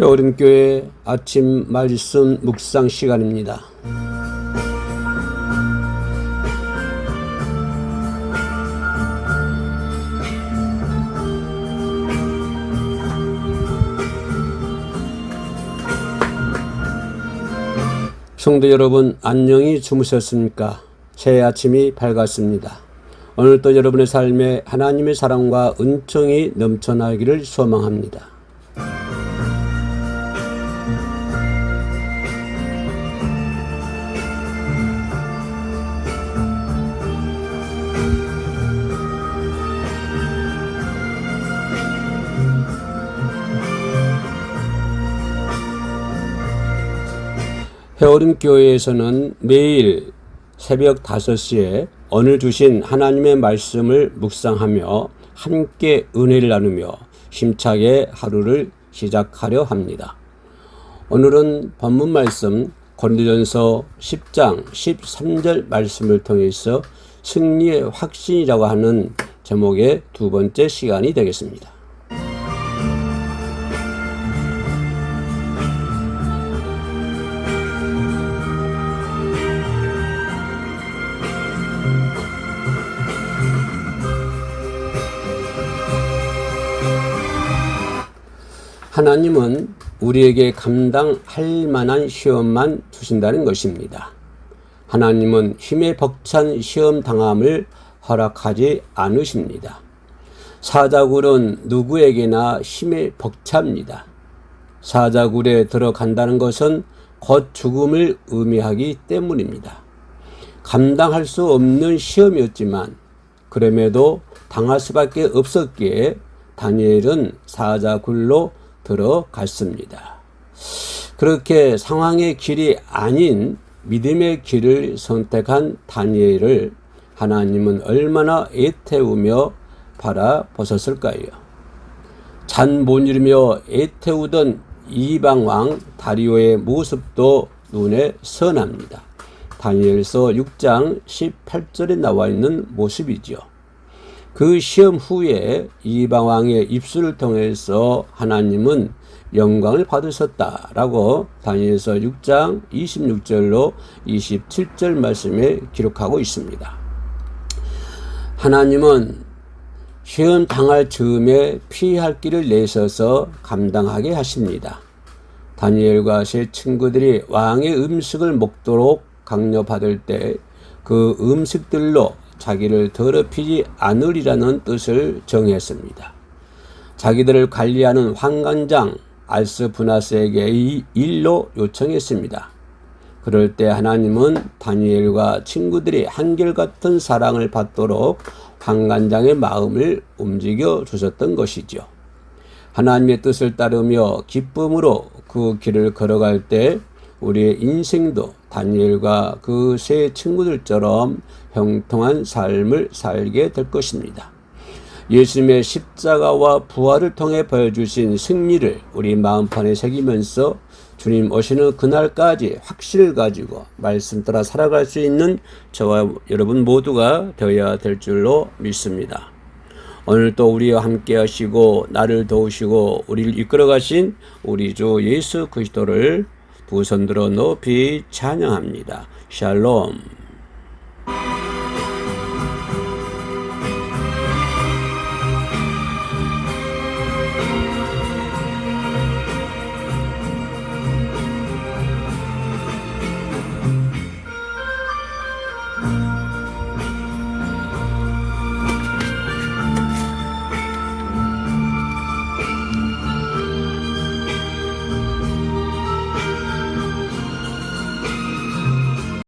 여름교회 아침 말씀 묵상 시간입니다. 성도 여러분 안녕히 주무셨습니까? 새 아침이 밝았습니다. 오늘도 여러분의 삶에 하나님의 사랑과 은총이 넘쳐나기를 소망합니다. 해오름 교회에서는 매일 새벽 5시에 오늘 주신 하나님의 말씀을 묵상하며 함께 은혜를 나누며 힘차게 하루를 시작하려 합니다. 오늘은 본문 말씀 고린도전서 10장 13절 말씀을 통해서 승리의 확신이라고 하는 제목의 두 번째 시간이 되겠습니다. 하나님은 우리에게 감당할 만한 시험만 주신다는 것입니다. 하나님은 힘에 벅찬 시험 당함을 허락하지 않으십니다. 사자굴은 누구에게나 힘에 벅찹니다. 사자굴에 들어간다는 것은 곧 죽음을 의미하기 때문입니다. 감당할 수 없는 시험이었지만 그럼에도 당할 수밖에 없었기에 다니엘은 사자굴로 들어갔습니다. 그렇게 상황의 길이 아닌 믿음의 길을 선택한 다니엘을 하나님은 얼마나 애태우며 바라보셨을까요? 잔 못 이루며 애태우던 이방왕 다리오의 모습도 눈에 선합니다. 다니엘서 6장 18절에 나와 있는 모습이죠. 그 시험 후에 이방왕의 입술을 통해서 하나님은 영광을 받으셨다라고 다니엘서 6장 26절로 27절 말씀에 기록하고 있습니다. 하나님은 시험 당할 즈음에 피할 길을 내셔서 감당하게 하십니다. 다니엘과 세 친구들이 왕의 음식을 먹도록 강요받을 때 그 음식들로 자기를 더럽히지 않으리라는 뜻을 정했습니다. 자기들을 관리하는 황관장 알스부나스에게 이 일로 요청했습니다. 그럴 때 하나님은 다니엘과 친구들이 한결같은 사랑을 받도록 황관장의 마음을 움직여 주셨던 것이죠. 하나님의 뜻을 따르며 기쁨으로 그 길을 걸어갈 때 우리의 인생도 다니엘과 그 세 친구들처럼 형통한 삶을 살게 될 것입니다. 예수님의 십자가와 부활을 통해 보여주신 승리를 우리 마음판에 새기면서 주님 오시는 그날까지 확신을 가지고 말씀 따라 살아갈 수 있는 저와 여러분 모두가 되어야 될 줄로 믿습니다. 오늘 또 우리와 함께 하시고 나를 도우시고 우리를 이끌어 가신 우리 주 예수 그리스도를 두 손들어 높이 찬양합니다. 샬롬.